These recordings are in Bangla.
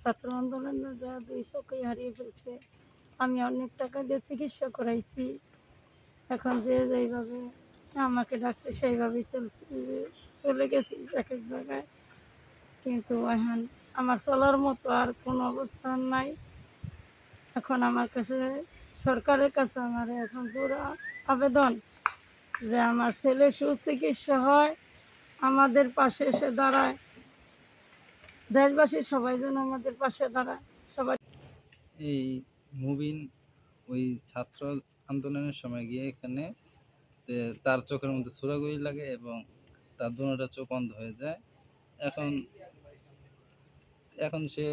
ছাত্র আন্দোলনে যা দুই চোখে হারিয়ে ফেলছে। আমি অনেক টাকা দিয়ে চিকিৎসা করাইছি। এখন যে যেইভাবে আমাকে ডাকছে, সেইভাবেই চলছে, চলে গেছি এক এক জায়গায়। কিন্তু এখন আমার চলার মতো আর কোনো অবস্থান নাই। এখন আমার কাছে, সরকারের কাছে আমার এখন জোড়া আবেদন যে আমার ছেলে সুচিকিৎসা হয়, আমাদের পাশে এসে দাঁড়ায়। দেশবাসী সবাই যেন আমাদের পাশে দাঁড়ায়, সবাই এই মুবিন ওই ছাত্র আন্দোলনের সময় গিয়ে এখানে তার চোখের মধ্যে সুরাগুলি লাগে এবং তার দুটা চোখ বন্ধ হয়ে যায়। এখন এখন সে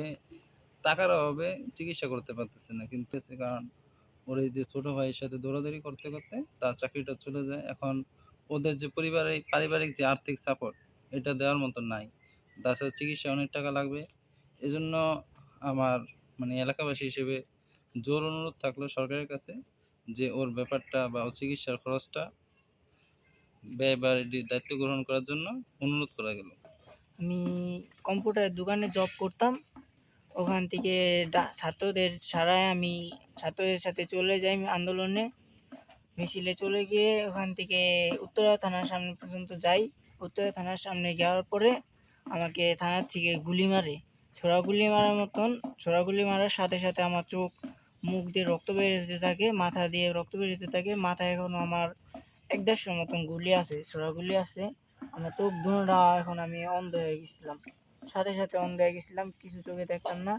টাকার অভাবে চিকিৎসা করতে পারতেছে না, কিন্তু কারণ ওর এই যে ছোটো ভাইয়ের সাথে দৌড়াদৌড়ি করতে করতে তার চাকরিটা চলে যায়। এখন ওদের যে পরিবারে পারিবারিক যে আর্থিক সাপোর্ট এটা দেওয়ার মতো নাই। তাছাড়া চিকিৎসা অনেক টাকা লাগবে। এজন্য আমার মানে এলাকাবাসী হিসেবে জোর অনুরোধ থাকল সরকারের কাছে যে ওর ব্যাপারটা বা ওর চিকিৎসার খরচটা ব্যয় বা দায়িত্ব গ্রহণ করার জন্য অনুরোধ করা গেল। আমি কম্পিউটারের দোকানে জব করতাম। ওখান থেকে ছাত্রদের ছাড়াই আমি ছাত্রদের সাথে চলে যাই আন্দোলনে। মিছিলে চলে গিয়ে ওখান থেকে উত্তরা থানার সামনে পর্যন্ত যাই। উত্তরা থানার সামনে যাওয়ার পরে আমাকে থানার থেকে গুলি মারে। ছোড়া গুলি মারার মতন, ছোড়া গুলি মারার সাথে সাথে আমার চোখ, মুখ দিয়ে রক্ত বের যেতে থাকে, মাথা দিয়ে রক্ত বের যেতে থাকে, মাথায় এখনও আমার এক দেড়শোর মতন গুলি আছে, ছোড়া গুলি আছে। আমার চোখ দুটা এখন আমি অন্ধ হয়ে গেছিলাম। সাথে সাথে অন্ধ হয়ে গেছিলাম, কিছু চোখে দেখতাম না।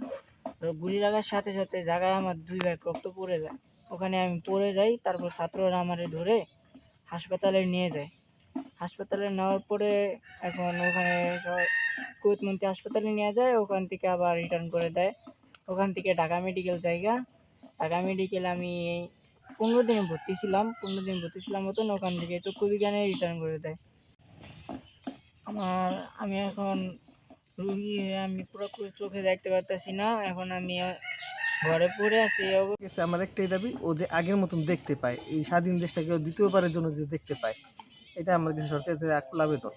গুলি লাগার সাথে সাথে জায়গায় আমার দুই ভাগ রক্ত পড়ে যায়। ওখানে আমি পড়ে যাই, তারপর ছাত্ররা আমারে ধরে হাসপাতালে নিয়ে যায়। হাসপাতালে নেওয়ার পরে এখন ওখানে কুয়েতমন্ত্রী হাসপাতালে নিয়ে যায়, ওখান থেকে আবার রিটার্ন করে দেয়। ওখান থেকে ঢাকা মেডিকেল জায়গা। ঢাকা মেডিকেল আমি পনেরো দিনে ভর্তি ছিলাম, পনেরো দিন ভর্তি ছিলাম মতন ওখান থেকে চক্ষু বিজ্ঞানে রিটার্ন করে দেয়। আমার, আমি এখন রুগী আমি পুরোপুরি চোখে দেখতে পারতেছি না, এখন আমি ঘরে পড়ে আছি আমার একটাই দাবি, ও যে আগের মতন দেখতে পায়। এই স্বাধীন দেশটাকে দ্বিতীয়বারের জন্য যে দেখতে পায়। এটা আমাদের সরকারের এক আকুল আবেদন